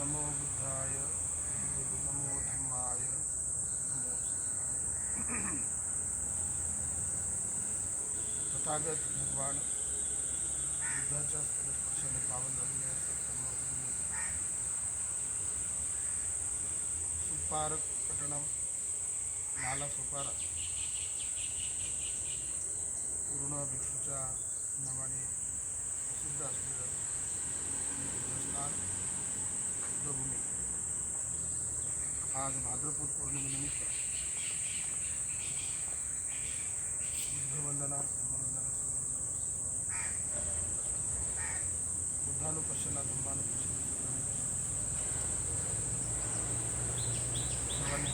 नमो बुद्धाय नमो धम्माय नमो तथागत भगवान बुद्धाच्या स्पर्शाने पावन झालेले सत्कर्मभूमी सुपार पట్టणम नाला सुपारा पूर्ण भिक्षूच्या नावाने प्रसिद्ध असलेलं बुद्धस्थान बुद्धभूमी आज भाद्रपद पौर्णिमेनिमित्त बुद्धवंदना धर्मवंदना बुद्धानुपश्यना धर्मानुपश्यना सर्वांनी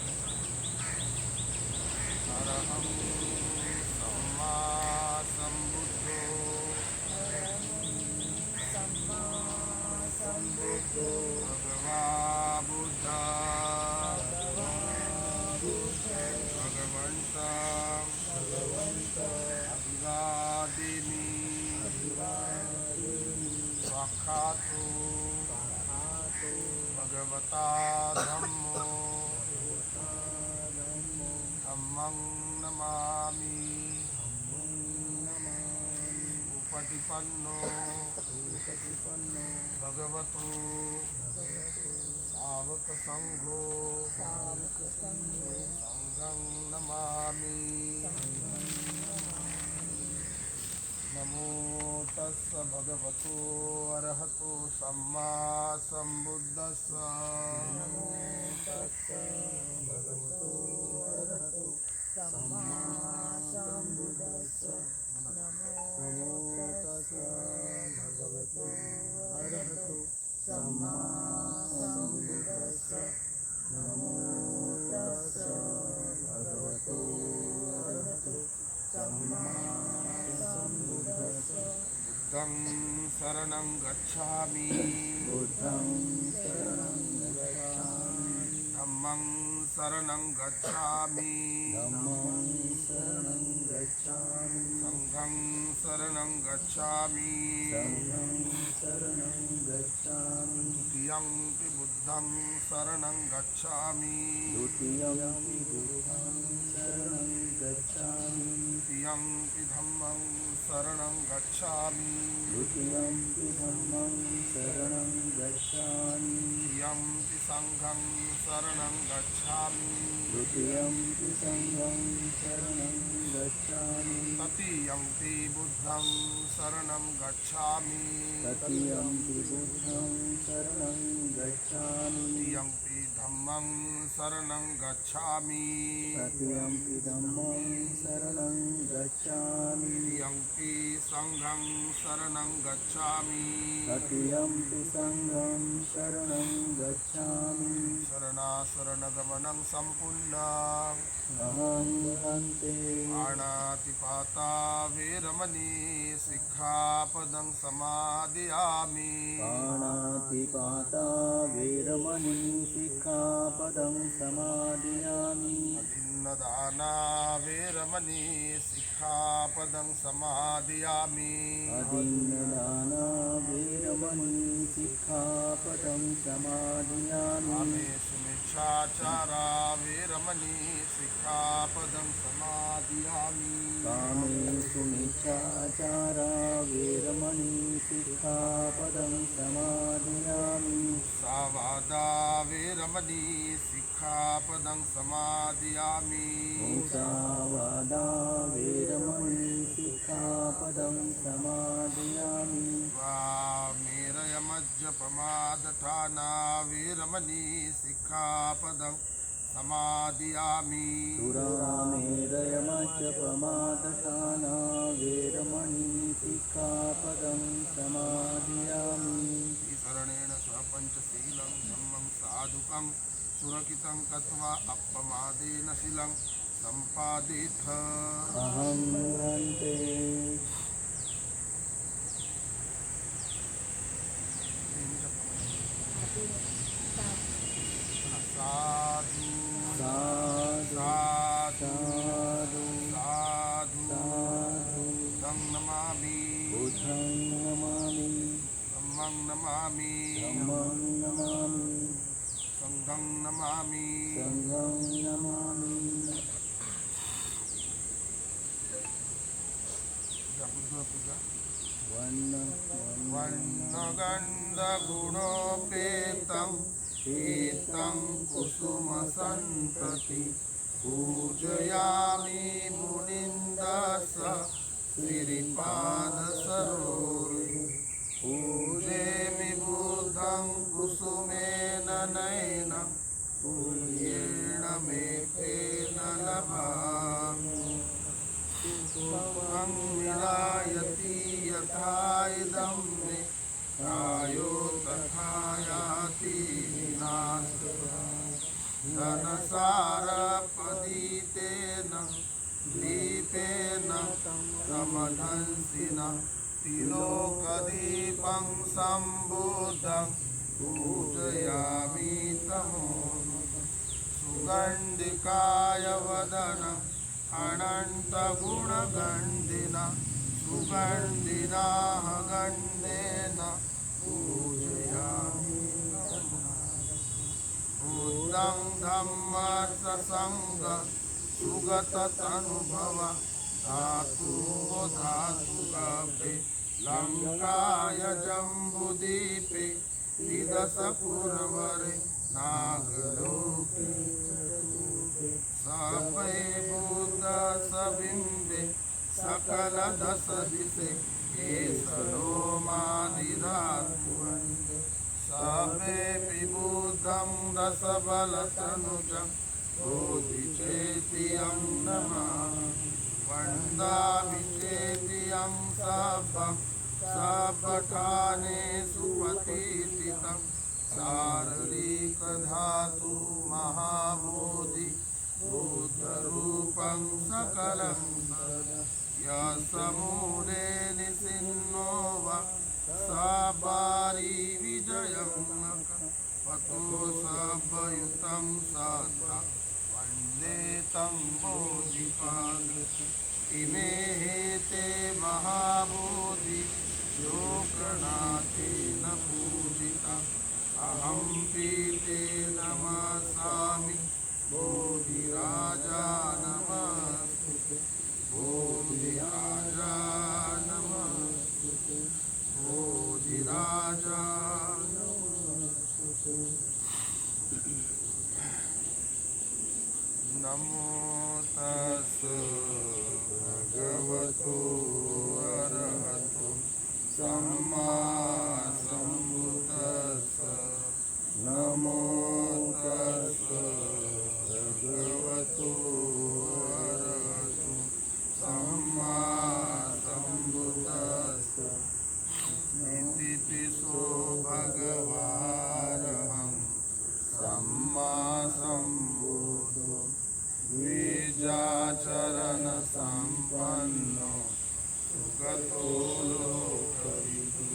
उपटिपन्नो भगवतो सावकसङ्घो सङ्घं नमामि नमो तस्स भगवतो अरहतो सम्मा सम्बुद्धस्स नमो बुद्धं शरणं गच्छामि धम्मं शरणं गच्छामि सङ्घं शरणं गच्छामि द्वितीयंपि बुद्धं शरणं गच्छामि। तृतीयंपि धम्मं शरणं गच्छामि। द्वितीयम्पि धम्मं शरणं गच्छामि। तृतीयंपि सङ्घं शरणं गच्छामि। द्वितीयम्पि सङ्घं शरणं गच्छामि। तृतीयंपि बुद्धं शरणं गच्छामि। तृतीयम्पि बुद्धं शरणं गच्छामि। धम्मं शरणं गच्छामि। तृतीयम्पि धम्मं शरणं गच्छामि। तृतीयंपि सङ्घं शरणं गच्छामि। तृतीयम्पि सङ्घं शरणं गच्छामि। शरणाशरणगमनं सम्पूर्णम् अहं हन्ते पाणातिपाता वेरमणि सिक्खापदं समादयामि। पाणातिपाता वेरमणि शिक्षापदं समादयामि अभिन्नदाना वेरमणि सिक्खापदं समादयामि अदीनदाना वेरमणि शिक्षापदं समादयामि कामेषु मिच्छाचारा वेरमणि सिक्खापदं समादयामि मिच्छाचारा वेरमणि शिक्षापदं समादयामि सावादा वेरमणि सिक्खापदं समादयामि मुसावादा वेरमणि शिक्षापदं समादयामि मेरयमज्जपमादठाना वीरमणि सिक्खापदं समादयामि सुरामेरयमच प्रमादशाना वेरमणि शिक्षापदं समादयामि शरणेन सह पञ्चशीलं धम्मं साधुकं सुरकितं कत्वा अपमादेन शिलं सम्पादिथ। अहं साधु। साधु। धम्मं धम्मं नमामि धम्मं नमामि सङ्घं नमामि सङ्घं नमामि या बुद्धपूजा वन्न वर्णगन्धगुणोपेतं पीतं कुसुमसन्तति पूजयामि मुनिन्दस श्रीपादसरोरि पूजे विभूतं कुसुमेन नयनं पुण्येण मे तेन लभामि। सुखं मिलायति यथा इदं मे कायो तथा याति धनसारपदीतेन दीपेन समधंसिना। तिलोकदीपं सम्बुद्धं पूजयामि तमो सुगन्धिकाय वदनम् अनन्तगुणगन्धिना सुगन्धिनाः पूजयामि बुद्धं धम्मसङ्ग सुगततनुभव धातु धातु लङ्काय जम्बुदीपे निदसपुरवरे नागलोके सपै बुद्ध सबिम्बे सकल दश दिशे बुद्धं मादिधातुवन्दे सबे विबुद्धं दशबलतनुजं बोधिचेतियं नमः वन्दामि चेतियं सभं सपठाने सुपतितितं शारीरिकधातु महाबोधि बुद्धरूपं सकलं यमूले निसिन्नो वा सा बारी विजयं पतो सभयुतं सदा वन्दे तं बोधिपाद इमे हेते महाबोधि लोकनाथेन पूजिता अहं पीते नमसामि बोधिराजा नमः නමෝ තස් භගවතු අරහතු සම්මා द्विजाचरणसम्पन्नो सुगतो लोकविदु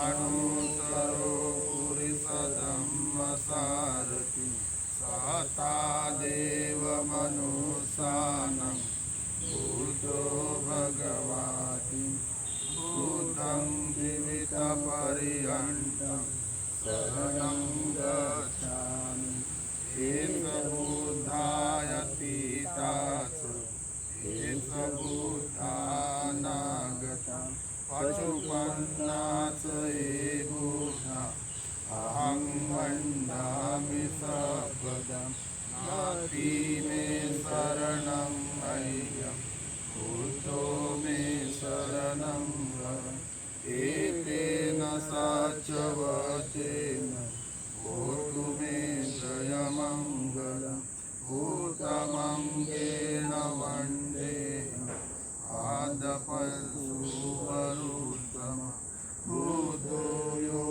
अनुत्तरो पुरिसधम्मसारथि सहता देवमनुसानं भूतो भगवाति भूतं जीवितपर्यन्तं शरणं गच्छामि। एष बुद्धाय पीताच एष बुद्धानागतं पशुपन्नाच ये बुद्धा अहं वन्दामि सर्वदं नाति मे शरणं मह्यं। बुद्धो मे शरणं एतेन सा च वचेन भोतु मे जयमङ्गलं भूतमङ्गेन वन्देन आदपशुवरुत्तम। भूतो यो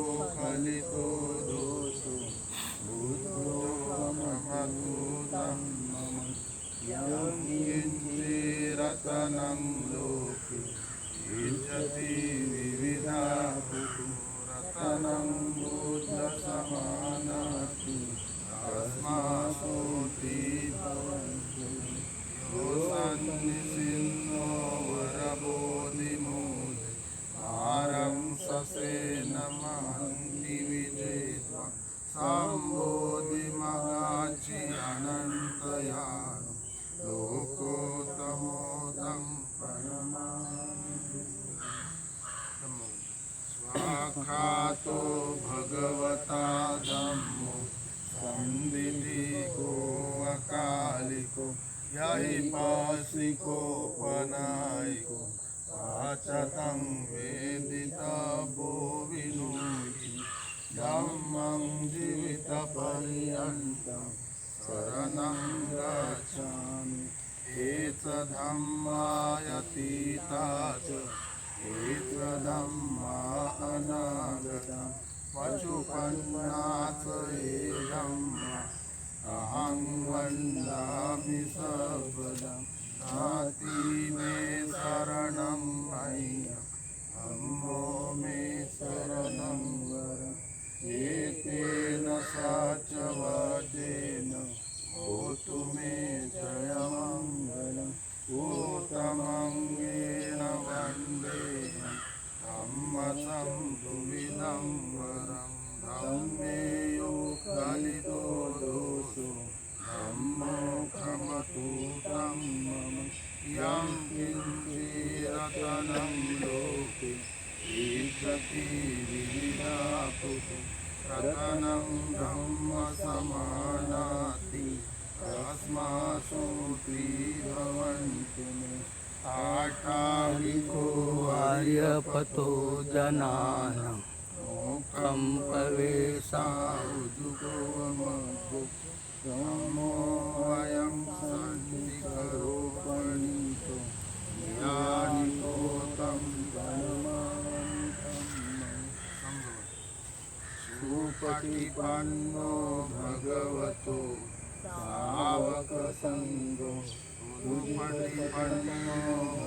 రతనంలోకి విజతి వివిధాకు రతనం బోధ సమానతు తస్మాసోతి భవంతు. యోసన్నిసిన్నో వరబోధి మోది ఆరం ససేన మహంతి విజేత సంబోధి మహాచి అనంతయాను. లోకోత్తమో स्वाखातो भगवता धम्मो संविधिको अकालिको यहि पासिको पनायिको पाचतं वेदितभो विनुहि धम्मं जीवितपर्यन्तं शरणं गच्छामि एतधम्मायतीता च एतधम्मा अनागता हे धम्मा अहं वन्दामि सर्वदा। नाति मे शरणं मह्यं अम्बो मे शरणं वर एतेन सचवचेन भूतु వచం విదం వరం ధమ్మేయో కలితో దోషు. ధమ్మో క్షమతు ధమ్మం యం కించిరతనం లోకి. ఈక్షతి విధాతు రతనం ధమ్మ సమానాతి. తస్మాశో ప్రీ భవంతు आठाविको आर्यपतो जनान मोक्षं प्रवेशाउजुगोमगो समो वयं सन्निकरो पणितो ज्ञानिको भगवतो सावकसङ्गो।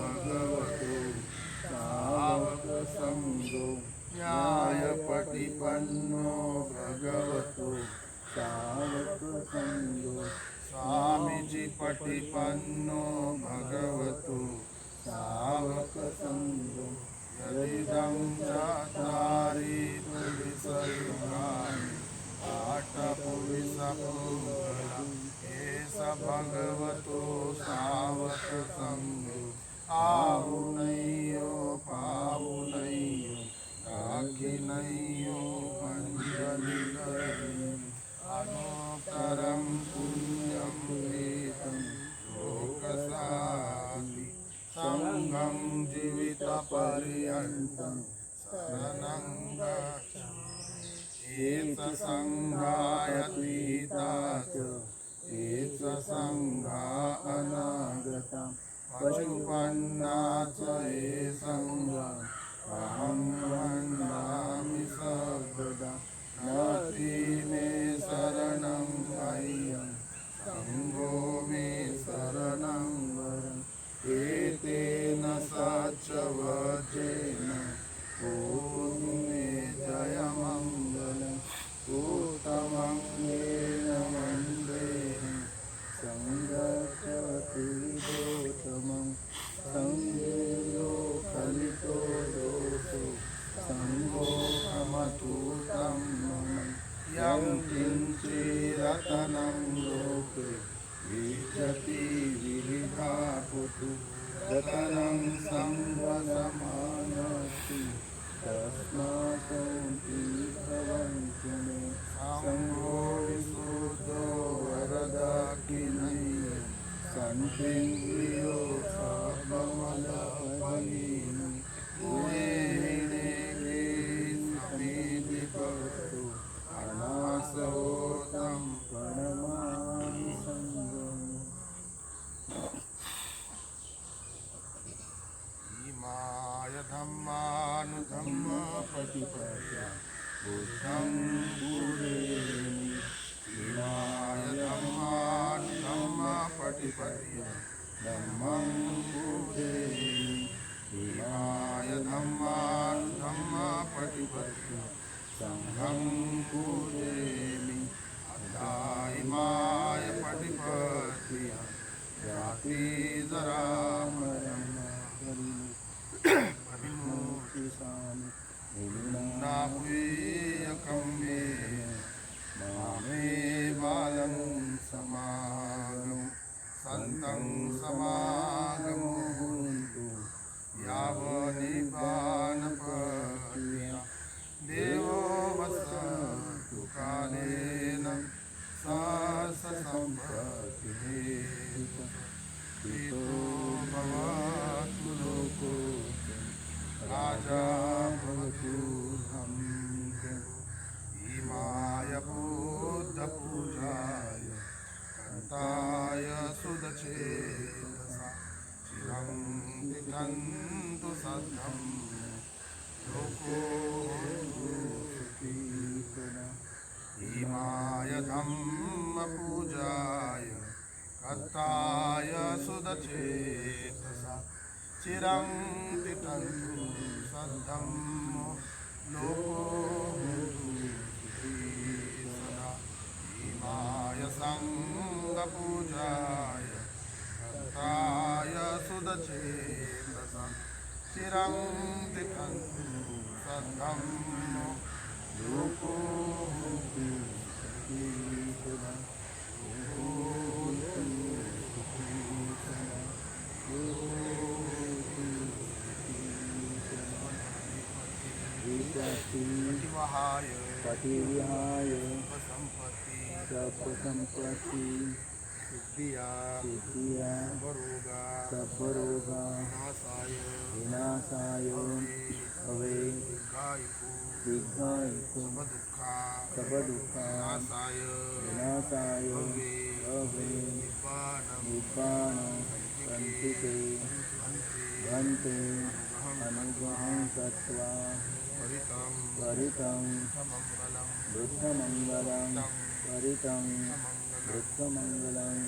भगवतो न्यायपटिपन्नो भगवतो सावकसङ्गो स्वामीजी पटिपन्नो भगवतो सावकसङ्गो यदिदं चत्वारि पुरुषयुगानि आटपुरुषपुरुषम् एष भगवतो सावकसङ्गो आहुनयो पाहुनयो अखिलयो पञ्चलिलयो अनोत्तरं पुण्यं प्रेतं लोकसाति सङ्गं जीवितपर्यन्तं शरणं गच्छामि एतसङ्घायतीता च एतसङ्घा अनागता पशुपन्ना च ये सङ्घा अहं वन्दामि सर्वदा। नति मे शरणं मह्यं। सङ्गो मे शरणं वरम्। एतेन सचवचेन धम्मानुधम्मपटिपद्या बुद्धं पुरेमि इमाय धम्मानुधम्मपटिपद्या धम्मं पुरेमि इमाय 嗯。सद्धम्मो लोको सदा इमाय सङ्गपूजाय कत्ताय सुदचेतसा चिरं तिष्ठन्तु सद्धम्मो लोको प्रतिवहाय पतिविहाय संपत्ती। सपसंपत्ति सिद्धिया। सिद्धिया। बरोगा सर्वरोगा नासाय विनाशाय। हवे गायको दीर्घायुको दुःखा सर्वदुःखा नासाय विनाशाय। हवे हवे निब्बाणं निब्बाण सन्तिते भन्ते अनुग्रहं। कृत्वा परितं बुद्धमङ्गलं परितं परितं समङ्गलं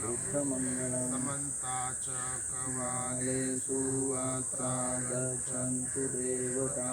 बुद्धमङ्गलं समन्ता च कवाले कालेषु अत्र गच्छन्तु देवता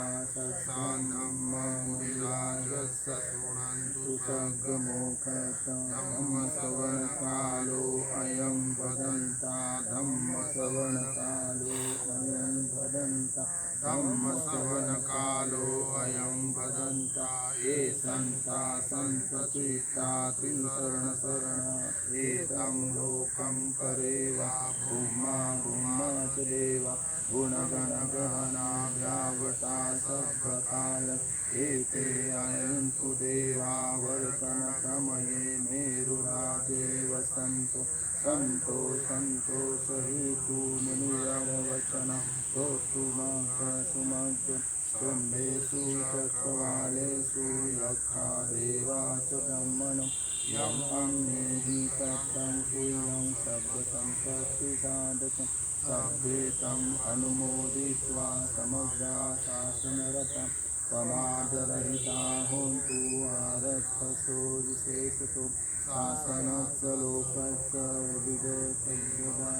सुसर्गमोक्षं धम्मश्रवणकालो अयं वदन्ता। धम्मश्रवणकालो अयं वदन्ता। धम्मश्रवणकालो अयं वदन्ता ये सन्ता सन्तचित्ता त्रिशरणशरणा एतं लोकं करेवा भूमा भूमा च देवा गुणगणगहनाव्यावता सभकाल एते अयन्तु देवा वर्तनसमये मेरुराजे वसन्तो। सन्तो सन्तो सहितु मुनिरवचनं श्रोतुमग्रसुमग्र स्तम्भेषु चक्रवालेषु यथा देवा च ब्रह्मणं। यम् अन्येहि कर्तं कुलं सर्वसम्पत्तिसाधकं सभ्येतम् अनुमोदित्वा समग्रा शासनरतं प्रमादरहिता होन्तु आरक्षसो विशेषतो शासनस्य लोकस्य विजयसंयदा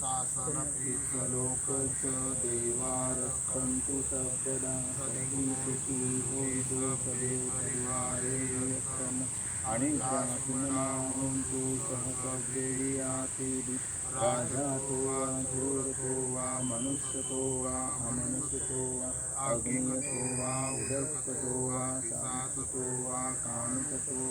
शासनपीठ लोकस्य देवा रक्षन्तु सर्वदा सही सुखी होन्तु सदैव परिवारे यत्तम् आणि होन्तु सहसदेयाति राजा तो वा चोरतो वा मनुष्यतो वा अमनुष्यतो वा अग्नितो वा उदकतो वा सासतो वा कानुकतो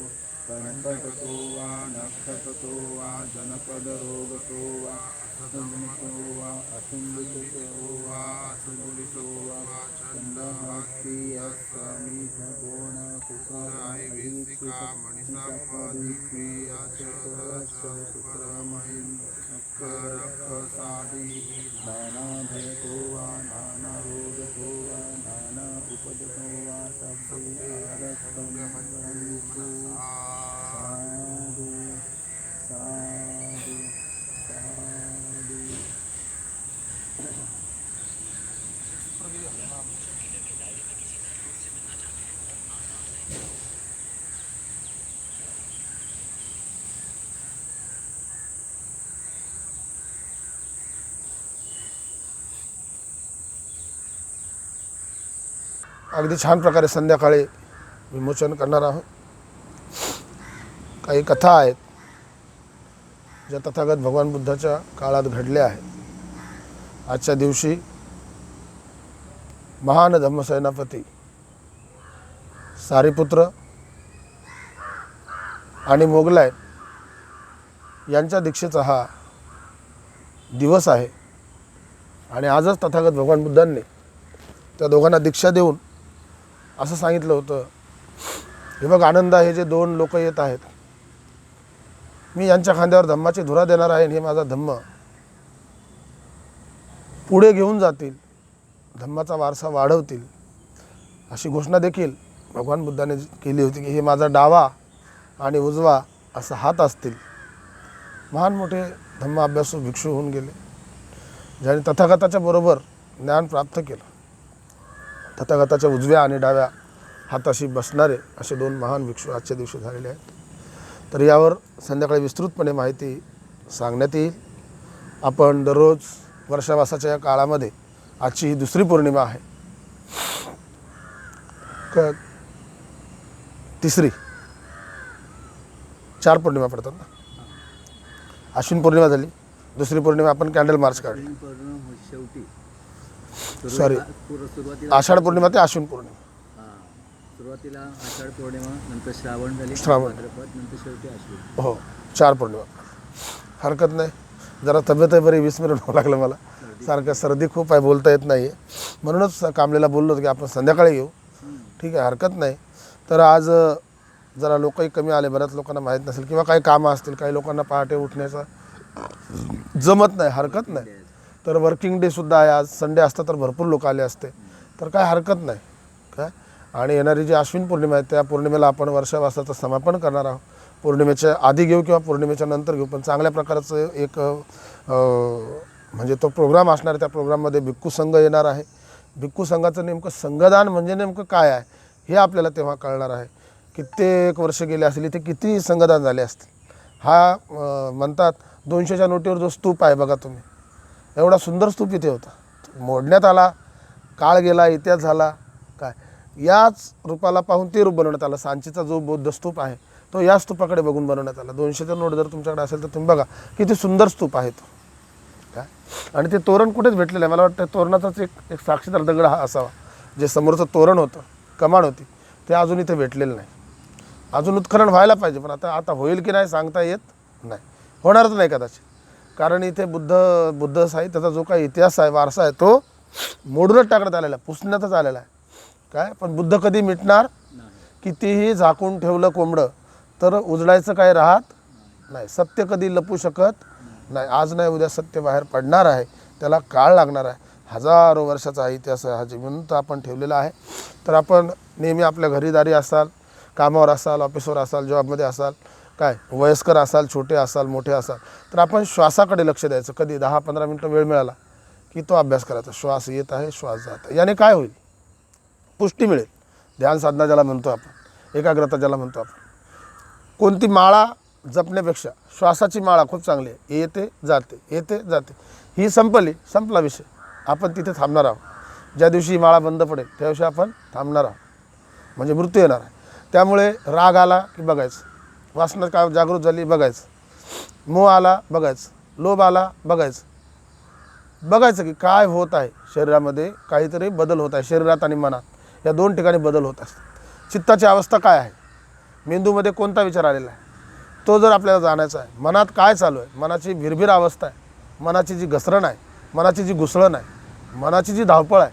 कणकटतो वा नक्षतो वा जनपदरोगतो वा असुंबितो वा असुन्दुलितो वा असुंबितो वा चंदहस्ती अस्समितगोण राय वेदिका मणिसपदिपि अचरस्य नानाभयतो वा नानारोग अगदी छान प्रकारे संध्याकाळी विमोचन करणार आहोत. काही कथा आहेत ज्या तथागत भगवान बुद्धाच्या काळात घडल्या आहेत. आजच्या दिवशी महान धम्मसेनापती सारीपुत्र आणि मोगलाय यांच्या दीक्षेचा हा दिवस आहे. आणि आजच तथागत भगवान बुद्धांनी त्या दोघांना दीक्षा देऊन असं सांगितलं होतं हे बघ आनंद हे जे दोन लोक येत आहेत मी यांच्या खांद्यावर धम्माची धुरा देणार आहे आणि हे माझा धम्म. पुढे घेऊन जातील धम्माचा वारसा वाढवतील अशी घोषणा देखील भगवान बुद्धाने केली होती की हे माझा डावा आणि उजवा असा हात असतील. महान मोठे धम्म अभ्यासू भिक्षू होऊन गेले ज्याने तथागताच्या बरोबर ज्ञान प्राप्त केलं. तथागताच्या उजव्या आणि डाव्या हाताशी बसणारे असे दोन महान भिक्षू आजच्या दिवशी झालेले आहेत. तर यावर संध्याकाळी विस्तृतपणे माहिती सांगण्यात येईल. आपण दररोज वर्षावासाच्या या काळामध्ये आजची ही दुसरी पौर्णिमा आहे. क तिसरी. चार पौर्णिमा पडतात ना? अश्विन पौर्णिमा झाली. दुसरी पौर्णिमा आपण कॅन्डल मार्च काढली. पूर्व- सुरुवातीला आषाढ पौर्णिमा ते अश्विन पौर्णिमा. सुरुवातीला आषाढ पौर्णिमा नंतर श्रावण झाली श्रावण. भाद्रपद नंतर शेवटी हो चार पौर्णिमा. हरकत नाही. जरा तब्येत आहे बरी विस्मरण व्हावं लागलं मला. सारखं सर्दी खूप आहे बोलता येत नाही आहे म्हणूनच कामलेला बोललो होतो की आपण संध्याकाळी येऊ. ठीक आहे हरकत नाही. तर आज अ, जरा लोकही कमी आले बऱ्याच लोकांना माहीत नसेल किंवा काही कामं असतील काही लोकांना पहाटे उठण्याचा जमत नाही हरकत नाही. तर वर्किंग डेसुद्धा आहे आज. संडे असता तर भरपूर लोक आले असते. तर काय हरकत नाही. काय? आणि येणारी जी अश्विन पौर्णिमा आहे त्या पौर्णिमेला आपण वर्षावासाचं समापन करणार आहोत. पौर्णिमेच्या आधी घेऊ किंवा पौर्णिमेच्या नंतर घेऊ पण चांगल्या प्रकारचं एक म्हणजे तो प्रोग्राम असणार आहे त्या प्रोग्राममध्ये भिक्खू संघ येणार आहे. भिक्खू संघाचं नेमकं संघदान म्हणजे नेमकं काय आहे हे आपल्याला तेव्हा कळणार आहे. कित्येक वर्ष गेले असतील इथे किती संघदान झाले असतील? हा म्हणतात दोनशेच्या नोटीवर जो स्तूप आहे बघा तुम्ही. एवढा सुंदर स्तूप इथे होता. मोडण्यात आला काळ गेला इतिहास झाला याच रूपाला पाहून ते रूप बनवण्यात आलं. सांचीचा जो बौद्ध स्तूप आहे तो या स्तूपाकडे बघून बनवण्यात आला. दोनशेचा नोट जर तुमच्याकडे असेल तर तुम्ही बघा किती सुंदर स्तूप आहे तो. काय? आणि ते तोरण कुठेच भेटलेलं आहे मला वाटतं तोरणाचाच एक एक साक्षीदार दगड हा असावा. जे समोरचं तोरण होतं कमाड होती ते अजून इथे भेटलेलं नाही. अजून उत्खनन व्हायला पाहिजे पण आता आता होईल की नाही सांगता येत नाही. होणारच नाही कदाचित. कारण इथे बुद्ध बुद्ध साहित्याचा जो काही इतिहास आहे वारसा आहे तो मोडूनच टाकण्यात आलेला आहे. पुसण्यातच आलेला आहे. काय? पण बुद्ध कधी मिटणार? कितीही झाकून ठेवलं कोंबडं तर उजळायचं काय राहत? नाही. सत्य कधी लपू शकत? नाही. आज नाही उद्या सत्य बाहेर पडणार आहे. त्याला काळ लागणार आहे. हजारो वर्षाचा इतिहास आहे हा जिवंत आपण ठेवलेला आहे. तर आपण नेहमी आपल्या घरीदारी असाल कामावर असाल ऑफिसवर असाल जॉबमध्ये असाल काय? वयस्कर असाल छोटे असाल मोठे असाल तर आपण श्वासाकडे लक्ष द्यायचं. कधी दहा पंधरा मिनटं वेळ मिळाला की तो अभ्यास करायचा. श्वास येत आहे श्वास जात आहे. याने काय होईल? पुष्टी मिळेल. ध्यान साधना ज्याला म्हणतो आपण एकाग्रता ज्याला म्हणतो आपण. कोणती माळा जपण्यापेक्षा श्वासाची माळा खूप चांगली आहे. येते जाते येते जाते. ही संपली संपला विषय. आपण तिथे थांबणार आहोत. ज्या दिवशी ही माळा बंद पडेल त्या दिवशी आपण थांबणार आहोत. म्हणजे मृत्यू येणार आहे. त्यामुळे राग आला की बघायचं. वासना काय जागृत झाली बघायचं. मोह आला बघायचं. लोभ आला बघायचं. बघायचं की काय होत आहे. शरीरामध्ये काहीतरी बदल होत आहे शरीरात आणि मनात. या दोन ठिकाणी बदल होत असतात. चित्ताची अवस्था काय आहे? मेंदूमध्ये कोणता विचार आलेला आहे? तो जर आपल्याला जाणायचा आहे मनात काय चालू आहे? मनाची भिरभिर अवस्था आहे मनाची जी घसरण आहे मनाची जी घुसळण आहे मनाची जी धावपळ आहे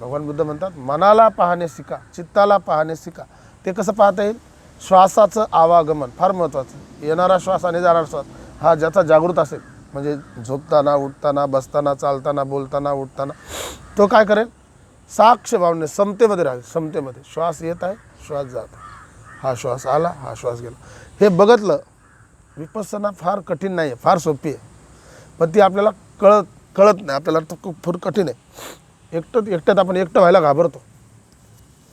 भगवान बुद्ध म्हणतात मनाला पाहणे शिका चित्ताला पाहणे शिका. ते कसं पाहता येईल? श्वासाचं आवागमन फार महत्त्वाचं येणारा श्वास आणि जाणारा श्वास हा ज्याचा जागृत असेल म्हणजे झोपताना उठताना बसताना चालताना बोलताना उठताना तो काय करेल? साक्ष भावने समतेमध्ये राहील. समतेमध्ये श्वास येत आहे श्वास जात आहे. हा श्वास आला हा श्वास गेला. हे बघितलं विपसना फार कठीण नाही आहे फार सोपी आहे. पण ती आपल्याला कळत कळत नाही. आपल्याला तर खूप फार कठीण आहे. एकटं एकट्यात आपण एकटं व्हायला घाबरतो.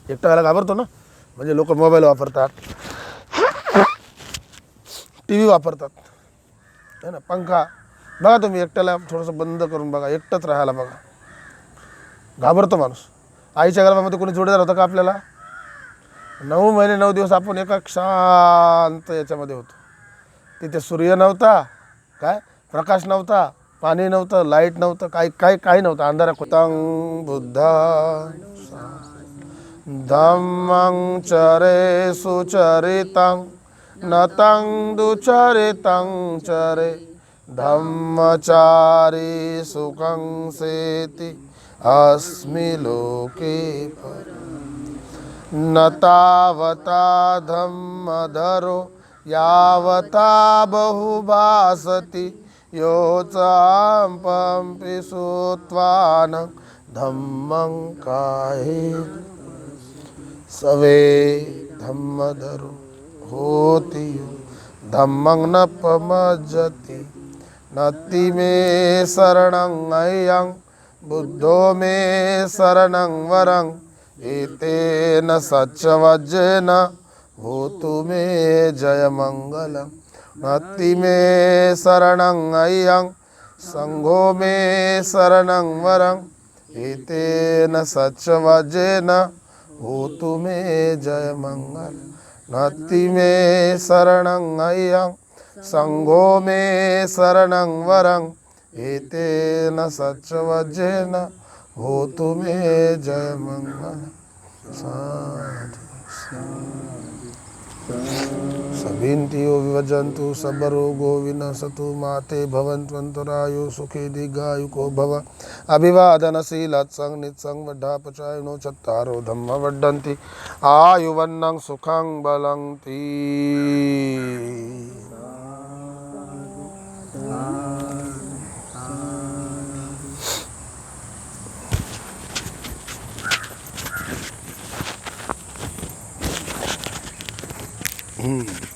एकटं व्हायला घाबरतो ना? म्हणजे लोक मोबाईल वापरतात. टी व्ही वापरतात. है ना? पंखा. बघा तुम्ही एकट्याला थोडंसं बंद करून बघा. एकटंच राहायला बघा. घाबरतो माणूस. आईच्या गर्भामध्ये कोणी जोडीदार होतं का आपल्याला? नऊ महिने नऊ दिवस आपण एका शांत याच्यामध्ये होतो. तिथे सूर्य नव्हता काय? प्रकाश नव्हता पाणी नव्हतं लाइट नव्हतं काही काही काही नव्हतं. अंधारा कुतंग बुद्धा. धम्मं चरे सुचरितं नतं दुचरितं चरे. धम्मचारी सुखं सेति अस्मि लोके न तावता धम्मधरो यावता बहुभासति यो योचाम्पम्पि श्रुत्वान् धम्मं काहे? सवे धम्मधरो होति धम्मं न पमजति। नति मे शरणं अय्यं बुद्धो मे शरणं वरं एतेन सच्चवज्जेन भूतु मे जयमङ्गलं। नति मे शरणं अय्यं सङ्घो मे शरणं वरं एतेन सच्चवज्जेन भूतु मे जयमङ्गल। नति मे शरणं अय्यं संघो मे शरणं वरं एतेन सच्चवज्जेन भूतु मे जयमङ्गल साधु सभिन्तियो विभजन्तु सबरोगो विनशतु माते भवन्त्वन्तरायो सुखे दीर्घायुको भव। अभिवादनशीलत्सङ् नित्सङ् चत्तारो धम्म वड्डन्ति। आयुवन्नं सुखं बलं ती Mm.